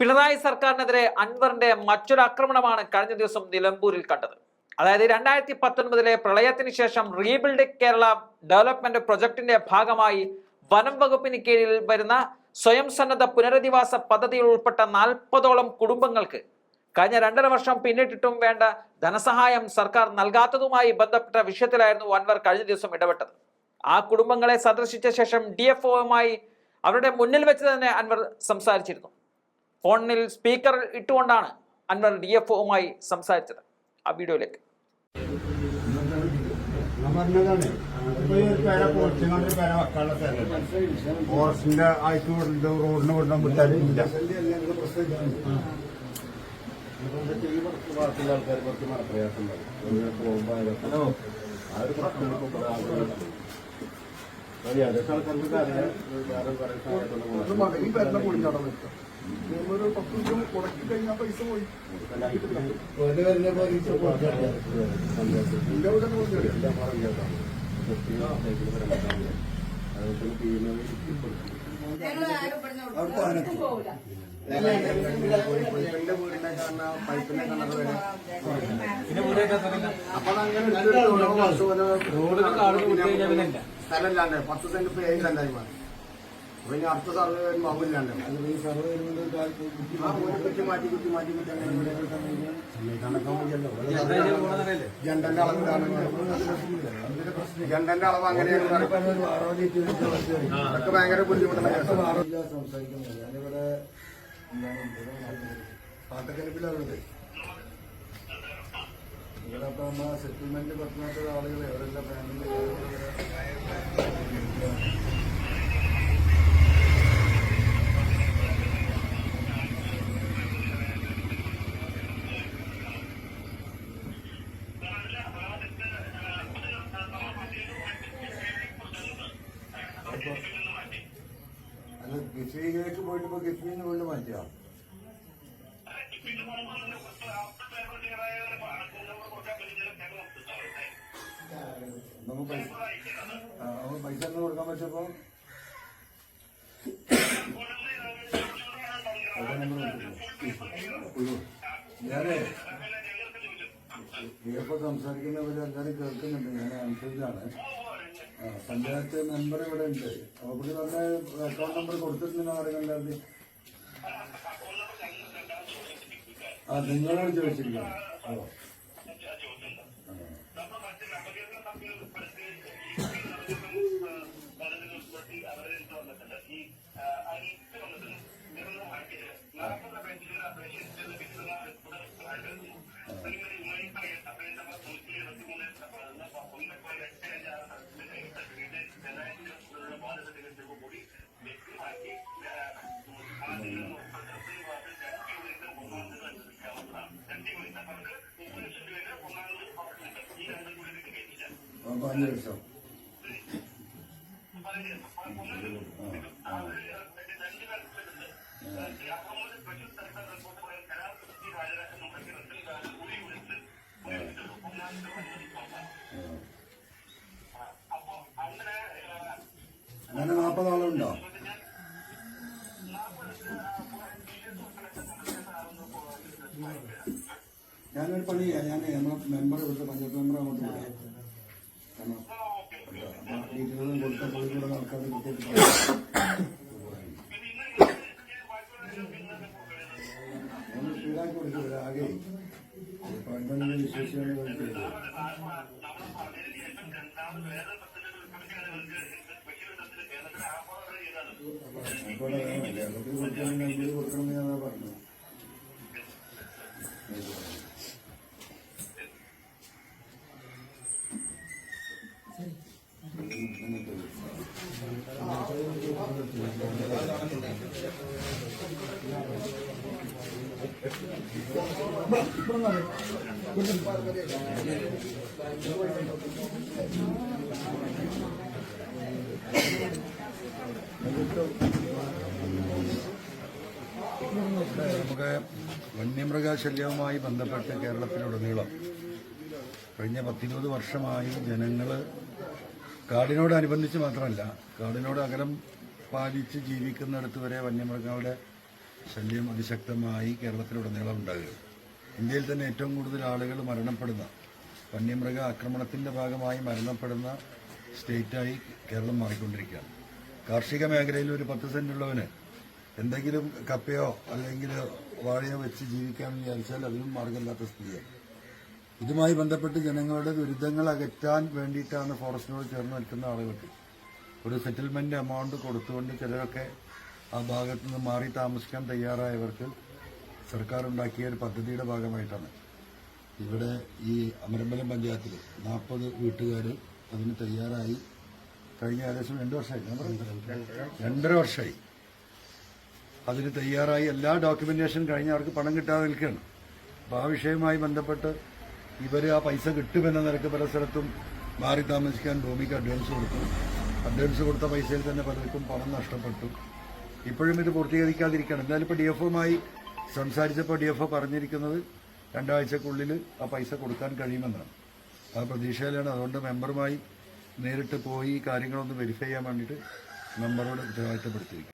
പിണറായി സർക്കാരിനെതിരെ അൻവറിന്റെ മറ്റൊരു ആക്രമണമാണ് കഴിഞ്ഞ ദിവസം നിലമ്പൂരിൽ കണ്ടത്. അതായത് രണ്ടായിരത്തി പത്തൊൻപതിലെ പ്രളയത്തിന് ശേഷം റീബിൽഡ് കേരള ഡെവലപ്മെന്റ് പ്രൊജക്ടിന്റെ ഭാഗമായി വനം വകുപ്പിന് കീഴിൽ വരുന്ന സ്വയം സന്നദ്ധ പുനരധിവാസ പദ്ധതിയിൽ ഉൾപ്പെട്ട നാൽപ്പതോളം കുടുംബങ്ങൾക്ക് കഴിഞ്ഞ രണ്ടര വർഷം പിന്നിട്ടിട്ടും വേണ്ട ധനസഹായം സർക്കാർ നൽകാത്തതുമായി ബന്ധപ്പെട്ട വിഷയത്തിലായിരുന്നു അൻവർ കഴിഞ്ഞ ദിവസം ഇടപെട്ടത്. ആ കുടുംബങ്ങളെ സന്ദർശിച്ച ശേഷം ഡി അവരുടെ മുന്നിൽ വെച്ച് തന്നെ അൻവർ സംസാരിച്ചിരുന്നു. ഫോണിൽ സ്പീക്കർ ഇട്ടുകൊണ്ടാണ് അൻവർ ഡി എഫ് ഒമായി സംസാരിച്ചത്. ആ വീഡിയോയിലേക്ക്. ഫോറസ്റ്റിന്റെ ആയിട്ട് റോഡിന് വിടാൻ വിട്ടാൽ ഇല്ല ബാക്കിയുള്ള കുറച്ച് മറപ്രയാസം ഉണ്ടാവും പോകുമ്പോൾ അതൊക്കെ ആ ഒരു പ്രശ്നം ഏകദേശം ആൾക്കാർക്ക് അറിയാം വേറെ കുറെ സാധനങ്ങൾ ഒരു പത്ത് ദിവസം മുടക്കി കഴിഞ്ഞാൽ പൈസ പോയി. അപ്പൊ അങ്ങനെ സ്ഥലമില്ലാണ്ട് പത്ത് സെന്റ് സെന്റായി മാറി. ഇനി അടുത്ത സർവേ കുറ്റി മാറ്റി കുറ്റി മാറ്റി കുറ്റി ജണ്ടന്റെ അളവ് ഇതാണ്. ജണ്ടന്റെ അളവ് അങ്ങനെയാണ് അതൊക്കെ ഭയങ്കര ബുദ്ധിമുട്ടുള്ള സംസാരിക്കുന്നത് ഞാനിവിടെ ഇവിടെ അപ്പൊ സെറ്റിൽമെന്റ് പറ്റുന്ന ആളുകൾ എവിടെല്ലാം ഫാമിലി അല്ല ഗിഫ്റ്റിയിലേക്ക് പോയിട്ട് ഇപ്പൊ ഗിഫ്റ്റിന്ന് വീണ്ടും മാറ്റിയോ നമുക്ക് പൈസ നമുക്ക് ഒന്ന് കൊടുക്കാൻ പറ്റപ്പോ ഞാനേ ഇപ്പൊ സംസാരിക്കുന്നവര് എല്ലാവരും കേൾക്കുന്നുണ്ട് ഞാൻ അനുസരിച്ചാണ് പഞ്ചായത്ത് മെമ്പർ ഇവിടെ ഉണ്ട്. അവിടെ പറഞ്ഞ അക്കൗണ്ട് നമ്പർ കൊടുത്തിട്ടുണ്ടെന്ന് പറയുന്നുണ്ടായിരുന്നു ആ നിങ്ങളോട് ചോദിച്ചിരിക്കണം ഓ. ലക്ഷം അങ്ങനെ നാൽപ്പത് ആളുണ്ടോ ഞാനൊരു പണി ചെയ്യാം. ഞാൻ നമ്മളെ മെമ്പർ ഇവിടുത്തെ പഞ്ചായത്ത് മെമ്പർ അങ്ങോട്ട് പറയാം ആകെ പന്ത്രണ്ട് വിശേഷിയാണ് കളിച്ചത് അപ്പോൾ കേരളത്തിൽ കൊടുക്കണമെങ്കിൽ കൊടുക്കണമെന്ന് ഞാൻ പറഞ്ഞു നമുക്ക് വന്യമൃഗശല്യവുമായി ബന്ധപ്പെട്ട് കേരളത്തിലുടനീളം കഴിഞ്ഞ പത്തിരുപത് വർഷമായി ജനങ്ങൾ കാടിനോടനുബന്ധിച്ച് മാത്രമല്ല കാടിനോട് അകലം പാലിച്ച് ജീവിക്കുന്നിടത്ത് വരെ വന്യമൃഗങ്ങളുടെ ശല്യം അതിശക്തമായി കേരളത്തിലുടനീളം ഉണ്ടാകുക ഇന്ത്യയിൽ തന്നെ ഏറ്റവും കൂടുതൽ ആളുകൾ മരണപ്പെടുന്ന വന്യമൃഗ ആക്രമണത്തിന്റെ ഭാഗമായി മരണപ്പെടുന്ന സ്റ്റേറ്റായി കേരളം മാറിക്കൊണ്ടിരിക്കുകയാണ്. കാർഷിക മേഖലയിൽ ഒരു പത്ത് സെന്റ് ഉള്ളവന് എന്തെങ്കിലും കപ്പയോ അല്ലെങ്കിൽ വാഴയോ വെച്ച് ജീവിക്കാമെന്ന് വിചാരിച്ചാൽ അതിനും മാർഗമില്ലാത്ത സ്ഥിതിയാണ്. ഇതുമായി ബന്ധപ്പെട്ട് ജനങ്ങളുടെ ദുരിതങ്ങൾ അകറ്റാൻ വേണ്ടിയിട്ടാണ് ഫോറസ്റ്റിനോട് ചേർന്ന് നിൽക്കുന്ന ആളുകൾക്ക് ഒരു സെറ്റിൽമെന്റ് എമൗണ്ട് കൊടുത്തുകൊണ്ട് ചിലരൊക്കെ ആ ഭാഗത്ത് നിന്ന് മാറി താമസിക്കാൻ തയ്യാറായവർക്ക് സർക്കാർ ഉണ്ടാക്കിയ ഒരു പദ്ധതിയുടെ ഭാഗമായിട്ടാണ്. ഇവിടെ ഈ അമരമ്പലം പഞ്ചായത്തിൽ നാൽപ്പത് വീട്ടുകാർ അതിന് തയ്യാറായി. കഴിഞ്ഞ ഏകദേശം രണ്ട് വർഷമായി. ഞാൻ പറഞ്ഞു രണ്ടര വർഷമായി. അതിന് തയ്യാറായി. എല്ലാ ഡോക്യുമെന്റേഷൻ കഴിഞ്ഞ് അവർക്ക് പണം കിട്ടാതെ നിൽക്കുകയാണ്. അപ്പോൾ ആ വിഷയവുമായി ബന്ധപ്പെട്ട് ഇവർ ആ പൈസ കിട്ടുമെന്ന നിരക്ക് പല സ്ഥലത്തും മാറി താമസിക്കാൻ ഭൂമിക്ക് അഡ്വാൻസ് കൊടുത്തു. അഡ്വാൻസ് കൊടുത്ത പൈസയിൽ തന്നെ പലർക്കും പണം നഷ്ടപ്പെട്ടു. ഇപ്പോഴും ഇത് പൂർത്തീകരിക്കാതിരിക്കുകയാണ് എന്തായാലും ഇപ്പോൾ ഡി എഫുമായി സംസാരിച്ചപ്പോൾ ഡി എഫ് പറഞ്ഞിരിക്കുന്നത് രണ്ടാഴ്ചക്കുള്ളിൽ ആ പൈസ കൊടുക്കാൻ കഴിയുമെന്നാണ്. ആ പ്രതീക്ഷയിലാണ്. അതുകൊണ്ട് മെമ്പറുമായി നേരിട്ട് പോയി കാര്യങ്ങളൊന്ന് വെരിഫൈ ചെയ്യാൻ വേണ്ടിയിട്ട് മെമ്പറോട് ഉത്തരവാദിത്തപ്പെടുത്തിയിരിക്കും